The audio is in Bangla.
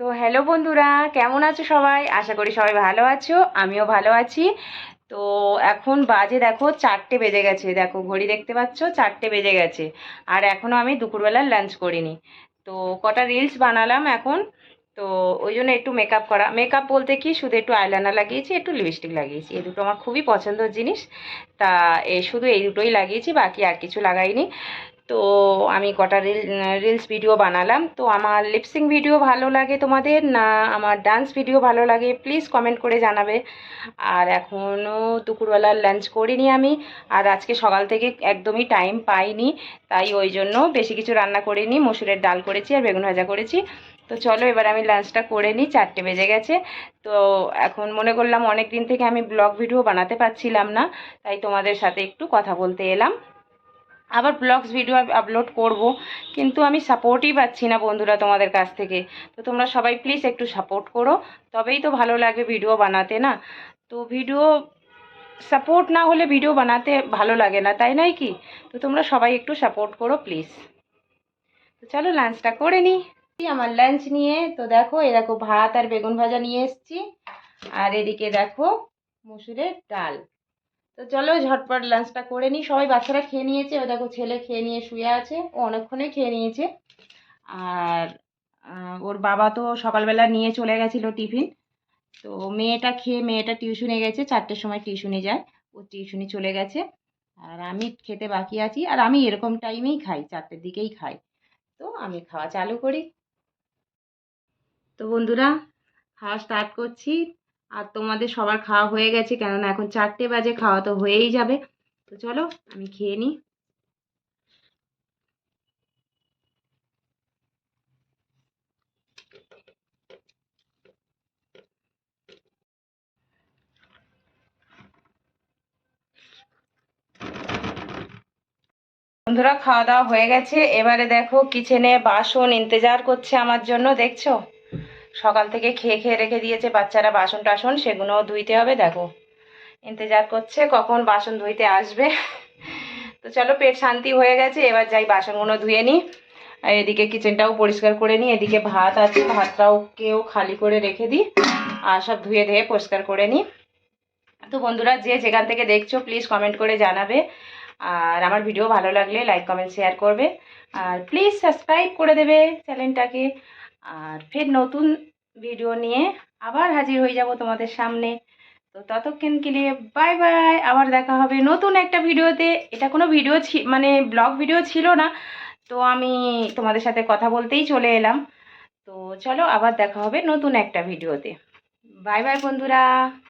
তো হ্যালো বন্ধুরা, কেমন আছো সবাই? আশা করি সবাই ভালো আছো, আমিও ভালো আছি। তো এখন বাজে দেখো চারটে বেজে গেছে, দেখো ঘড়ি দেখতে পাচ্ছ চারটে বেজে গেছে। আর এখনও আমি দুপুরবেলার লাঞ্চ করিনি। তো কটা রিলস বানালাম এখন, তো ওই জন্য একটু মেকআপ করা। মেকআপ বলতে কি, শুধু একটু আইলাইনার লাগিয়েছি, একটু লিপস্টিক লাগিয়েছি। এই দুটো আমার খুবই পছন্দের জিনিস। তা এ শুধু এই দুটোই লাগিয়েছি, বাকি আর কিছু লাগাইনি। তো আমি কটা রিল রিলস ভিডিও বানালাম। তো আমার লিপসিং ভিডিও ভালো লাগে তোমাদের? না আমার ডান্স ভিডিও ভালো লাগে? প্লিজ কমেন্ট করে জানাবে। আর এখনও দুপুরবেলার লাঞ্চ করিনি আমি। আর আজকে সকাল থেকে একদমই টাইম পাইনি। তাই ওই জন্য বেশি কিছু রান্না করিনি। মসুরের ডাল করেছি আর বেগুন ভাজা করেছি। তো চলো এবার আমি লাঞ্চটা করে নিই। চারটে বেজে গেছে। তো এখন মনে করলাম অনেক দিন থেকে আমি ব্লগ ভিডিও বানাতে পারছিলাম না। তাই তোমাদের সাথে একটু কথা বলতে এলাম। আবার ব্লগস ভিডিও আপলোড করব। কিন্তু আমি সাপোর্টই পাচ্ছি না বন্ধুরা তোমাদের কাছ থেকে। তো তোমরা সবাই প্লিজ একটু সাপোর্ট করো। তবেই তো ভালো লাগবে ভিডিও বানাতে না? তো ভিডিও সাপোর্ট না হলে ভিডিও বানাতে ভালো লাগে না, তাই নয় কি? তো তোমরা সবাই একটু সাপোর্ট করো প্লিজ তো চলো লাঞ্চটা করে নিই আমার লাঞ্চ নিয়ে, তো দেখো এ দেখো ভাত আর বেগুন ভাজা নিয়ে এসেছি। আর এদিকে দেখো মুসুরের ডাল। তো চলো ঝটপট লাঞ্চটা করে নিই সবাই বাচ্চারা খেয়ে নিয়েছে। ও দেখো ছেলে খেয়ে নিয়ে শুয়ে আছে। ও অনেকক্ষণে খেয়ে নিয়েছে। আর ওর বাবা তো সকালবেলা নিয়ে চলে গেছিল টিফিন। তো মেয়েটা খেয়ে মেয়েটা টিউশনে গেছে। চারটের সময় টিউশনে যায়। ও টিউশনে চলে গেছে। আর আমি খেতে বাকি আছি। আর আমি এরকম টাইমেই খাই। চারটের দিকেই খাই। তো আমি খাওয়া চালু করি। তো বন্ধুরা, খাওয়া স্টার্ট করছি। আর তোমাদের সবার খাওয়া হয়ে গেছে, কেননা এখন চারটে বাজে, খাওয়া তো হয়েই যাবে। তো চলো, আমি খেয়ে নিই। বন্ধুরা, খাওয়া দাওয়া হয়ে গেছে। এবারে দেখো কিচেনে বাসন ইন্তজার করছে আমার জন্য, দেখছ? সকাল থেকে খেয়ে খেয়ে রেখে দিয়েছে বাচ্চারা বাসন টাসন সেগুলোও ধুইতে হবে, দেখো। ইন্তজার করছে কখন বাসন ধুইতে আসবে। তো চলো, পেট শান্তি হয়ে গেছে, এবার যাই বাসনগুলো ধুয়ে নিই। আর এদিকে কিচেনটাও পরিষ্কার করে নিই, এদিকে ভাত আছে, ভাতটাও কেউ খালি করে রেখে দিই, আর সব ধুয়ে ধুয়ে পরিষ্কার করে নিই। তো বন্ধুরা, যে যেখান থেকে দেখছ প্লিজ কমেন্ট করে জানাবে। আর আমার ভিডিও ভালো লাগলে লাইক কমেন্ট শেয়ার করবে। আর প্লিজ সাবস্ক্রাইব করে দেবে চ্যানেলটাকে। আর ফের নতুন ভিডিও নিয়ে আবার হাজির হয়ে যাব তোমাদের সামনে। তো ততক্ষণ কে লিয়ে বাই বাই আবার দেখা হবে নতুন একটা ভিডিওতে এটা কোনো ভিডিও মানে ব্লগ ভিডিও ছিল না। তো আমি তোমাদের সাথে কথা বলতেই চলে এলাম। তো চলো আবার দেখা হবে নতুন একটা ভিডিওতে বাই বাই বন্ধুরা।